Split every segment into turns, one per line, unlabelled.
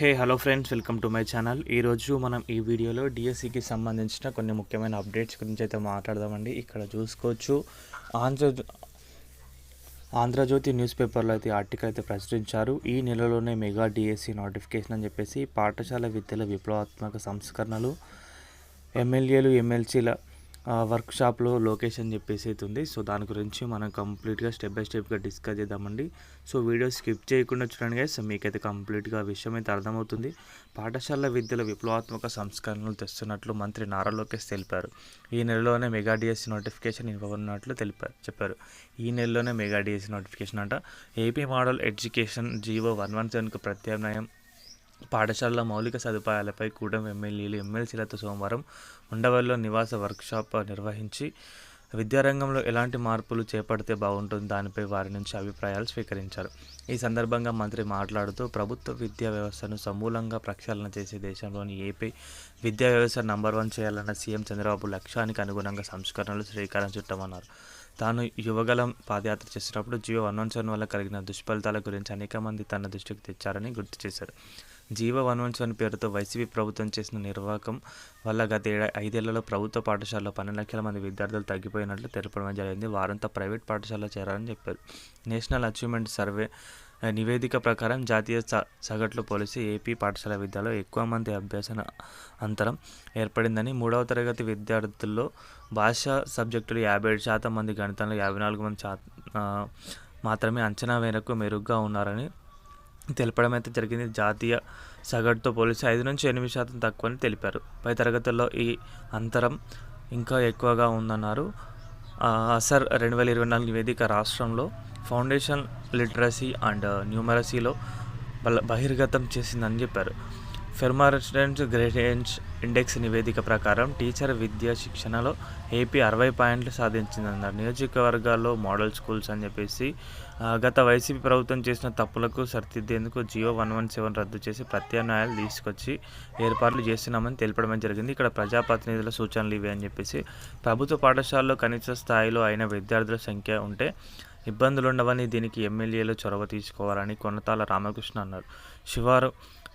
Hey hello friends welcome to my channel ఈరోజు మనం ఈ వీడియోలో డిఎస్సికి సంబంధించిన కొన్ని ముఖ్యమైన అప్డేట్స్ గురించి అయితే మాట్లాడదామండి. ఇక్కడ చూసుకోవచ్చు. ఆంధ్ర ఆంధ్రజ్యోతి న్యూస్ పేపర్లో అయితే ఆర్టికల్ అయితే ప్రచురించారు. ఈ నెలలోనే మెగా డిఎస్సి నోటిఫికేషన్ అని చెప్పేసి పాఠశాల విద్యల విప్లవాత్మక సంస్కరణలు ఎమ్మెల్యేలు ఎమ్మెల్సీల వర్క్షాప్లో లొకేషన్ చెప్పేసి అయితే ఉంది. సో దాని గురించి మనం కంప్లీట్గా స్టెప్ బై స్టెప్గా డిస్కస్ చేద్దామండి. సో వీడియో స్కిప్ చేయకుండా చూడండి గైస్ మీకైతే కంప్లీట్గా విషయం అయితే అర్థమవుతుంది. పాఠశాల విద్యల విప్లవాత్మక సంస్కరణలు తెస్తున్నట్లు మంత్రి నారా లోకేష్ తెలిపారు. ఈ నెలలోనే మెగా డిఎస్సి నోటిఫికేషన్ ఇవ్వనున్నట్లు తెలిపారు చెప్పారు. ఈ నెలలోనే మెగా డిఎస్సి నోటిఫికేషన్ అంట. AP model education GO one one సెవెన్కు ప్రత్యామ్నాయం పాఠశాలల మౌలిక సదుపాయాలపై కూడం ఎమ్మెల్యేలు ఎమ్మెల్సీలతో సోమవారం ఉండవల్లో నివాస వర్క్షాప్ నిర్వహించి విద్యారంగంలో ఎలాంటి మార్పులు చేపడితే బాగుంటుంది దానిపై వారి నుంచి అభిప్రాయాలు స్వీకరించారు. ఈ సందర్భంగా మంత్రి మాట్లాడుతూ ప్రభుత్వ విద్యా వ్యవస్థను సమూలంగా ప్రక్షాళన చేసే దేశంలోని ఏపీ విద్యా వ్యవస్థ నంబర్ వన్ చేయాలన్న సీఎం చంద్రబాబు లక్ష్యానికి అనుగుణంగా సంస్కరణలు శ్రీకారం చుట్టామన్నారు. తాను యువగలం పాదయాత్ర చేసినప్పుడు జియో వన్ వన్ వల్ల కలిగిన దుష్ఫలితాల గురించి అనేక మంది తన దృష్టికి తెచ్చారని గుర్తు చేశారు. జీవ వన్ అనే పేరుతో వైసీపీ ప్రభుత్వం చేసిన నిర్వాహకం వల్ల గత ఏడా ఐదేళ్ళలో ప్రభుత్వ పాఠశాలలో పన్నెండు లక్షల మంది విద్యార్థులు తగ్గిపోయినట్లు తెలపడం జరిగింది. వారంతా ప్రైవేట్ పాఠశాలలో చేరారని చెప్పారు. నేషనల్ అచీవ్మెంట్ సర్వే నివేదిక ప్రకారం జాతీయ సగట్లు పోలిసి ఏపీ పాఠశాల విద్యలో ఎక్కువ మంది అభ్యసన అంతరం ఏర్పడిందని మూడవ తరగతి విద్యార్థుల్లో భాష సబ్జెక్టులు యాభై ఏడు శాతం మంది గణితంలో యాభై నాలుగు మంది మాత్రమే అంచనా మేరకు మెరుగ్గా ఉన్నారని తెలపడం అయితే జరిగింది. జాతీయ సగటుతో పోలిస్తే ఐదు నుంచి ఎనిమిది శాతం తక్కువని తెలిపారు. పై తరగతుల్లో ఈ అంతరం ఇంకా ఎక్కువగా ఉందన్నారు. అసర్ రెండు వేల ఇరవై నాలుగు నివేదిక రాష్ట్రంలో ఫౌండేషన్ లిటరసీ అండ్ న్యూమరసీలో బహిర్గతం చేసిందని చెప్పారు. ఫెర్మారెస్టెంట్ గ్రేడియంట్స్ ఇండెక్స్ నివేదిక ప్రకారం టీచర్ విద్యా శిక్షణలో ఏపీ అరవై పాయింట్లు సాధించిందన్నారు. నియోజకవర్గాల్లో మోడల్ స్కూల్స్ అని చెప్పేసి గత వైసీపీ ప్రభుత్వం చేసిన తప్పులకు సరిదిద్దేందుకు జియో వన్ వన్ సెవెన్ రద్దు చేసి ప్రత్యామ్నాయాలు తీసుకొచ్చి ఏర్పాట్లు చేస్తున్నామని తెలపడం జరిగింది. ఇక్కడ ప్రజాప్రతినిధుల సూచనలు ఇవి అని చెప్పేసి ప్రభుత్వ పాఠశాలలో కనీస స్థాయిలో అయిన విద్యార్థుల సంఖ్య ఉంటే ఇబ్బందులు ఉండవని దీనికి ఎమ్మెల్యేలు చొరవ తీసుకోవాలని కొనతాల రామకృష్ణ అన్నారు. శివారు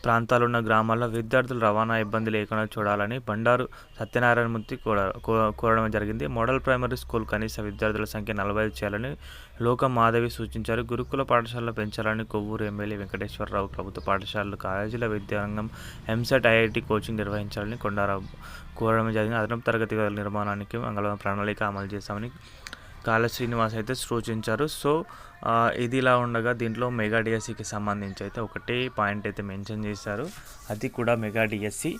ప్రాంతాలున్న గ్రామాల్లో విద్యార్థులు రవాణా ఇబ్బంది లేకుండా చూడాలని బండారు సత్యనారాయణమూర్తి కోరడం జరిగింది. మోడల్ ప్రైమరీ స్కూల్ కనీస విద్యార్థుల సంఖ్య నలభై ఐదు చేయాలని లోక మాధవి సూచించారు. గురుకుల పాఠశాలలో పెంచాలని కొవ్వూరు ఎమ్మెల్యే వెంకటేశ్వరరావు ప్రభుత్వ పాఠశాలలు కాలేజీల విద్యారంగం ఎంసెట్ ఐఐటి కోచింగ్ నిర్వహించాలని కొండారావు కోరడం జరిగింది. అదనపు తరగతి నిర్మాణానికి మంగళవారం ప్రణాళిక అమలు చేశామని కాళ శ్రీనివాస్ అయితే సూచించారు సో ఇది ఇలా ఉండగా దీంట్లో మెగా డిఎస్సికి సంబంధించి అయితే ఒకటే పాయింట్ అయితే మెన్షన్ చేశారు. అది కూడా మెగా డిఎస్సి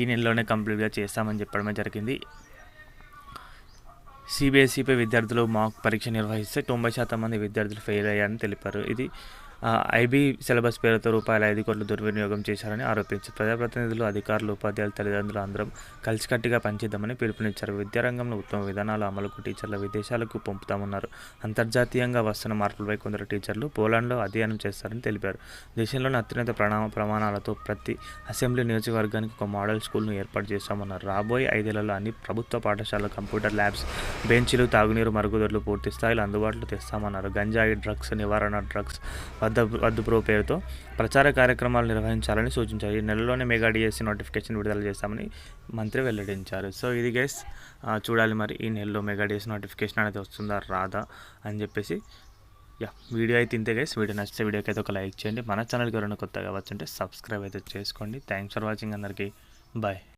ఈ నెలలోనే కంప్లీట్గా చేస్తామని చెప్పడమే జరిగింది. సిబిఎస్ఈపై విద్యార్థులు మాక్ పరీక్ష నిర్వహిస్తే తొంభై శాతం మంది విద్యార్థులు ఫెయిల్ అయ్యారని తెలిపారు. ఇది ఐబీ సిలబస్ పేరుతో రూపాయల ఐదు కోట్లు దుర్వినియోగం చేశారని ఆరోపించారు. ప్రజాప్రతినిధులు అధికారులు ఉపాధ్యాయులు తల్లిదండ్రులు అందరం కలిసికట్టుగా పనిచేద్దామని పిలుపునిచ్చారు. విద్యారంగంలో ఉత్తమ విధానాల అమలుకు టీచర్ల విదేశాలకు పంపుతామన్నారు. అంతర్జాతీయంగా వస్తున్న మార్పులపై కొందరు టీచర్లు పోలాండ్లో అధ్యయనం చేస్తారని తెలిపారు. దేశంలోని అత్యున్నత ప్రణామ ప్రమాణాలతో ప్రతి అసెంబ్లీ నియోజకవర్గానికి ఒక మోడల్ స్కూల్ను ఏర్పాటు చేస్తామన్నారు రాబోయే ఐదేళ్ళలో అన్ని ప్రభుత్వ పాఠశాలలు కంప్యూటర్ ల్యాబ్స్ బెంచీలు తాగునీరు మరుగుదొడ్లు పూర్తి స్థాయిలో అందుబాటులో తెస్తామన్నారు. గంజాయి డ్రగ్స్ నివారణ డ్రగ్స్ వద్ద వద్దు ప్రో పేరుతో ప్రచార కార్యక్రమాలు నిర్వహించాలని సూచించారు. ఈ నెలలోనే మెగా డిఎస్సి నోటిఫికేషన్ విడుదల చేస్తామని మంత్రి వెల్లడించారు. సో ఇది గైస్ చూడాలి మరి ఈ నెలలో మెగా డిఎస్సి నోటిఫికేషన్ అనేది వస్తుందా రాదా అని చెప్పేసి. యా వీడియో అయితే ఇంతే గైస్. వీడియో నచ్చితే వీడియోకి అయితే ఒక లైక్ చేయండి. మన ఛానల్కి ఎవరైనా కొత్తగా వచ్చుంటే సబ్స్క్రైబ్ అయితే చేసుకోండి. థ్యాంక్స్ ఫర్ వాచింగ్ అందరికీ. బాయ్.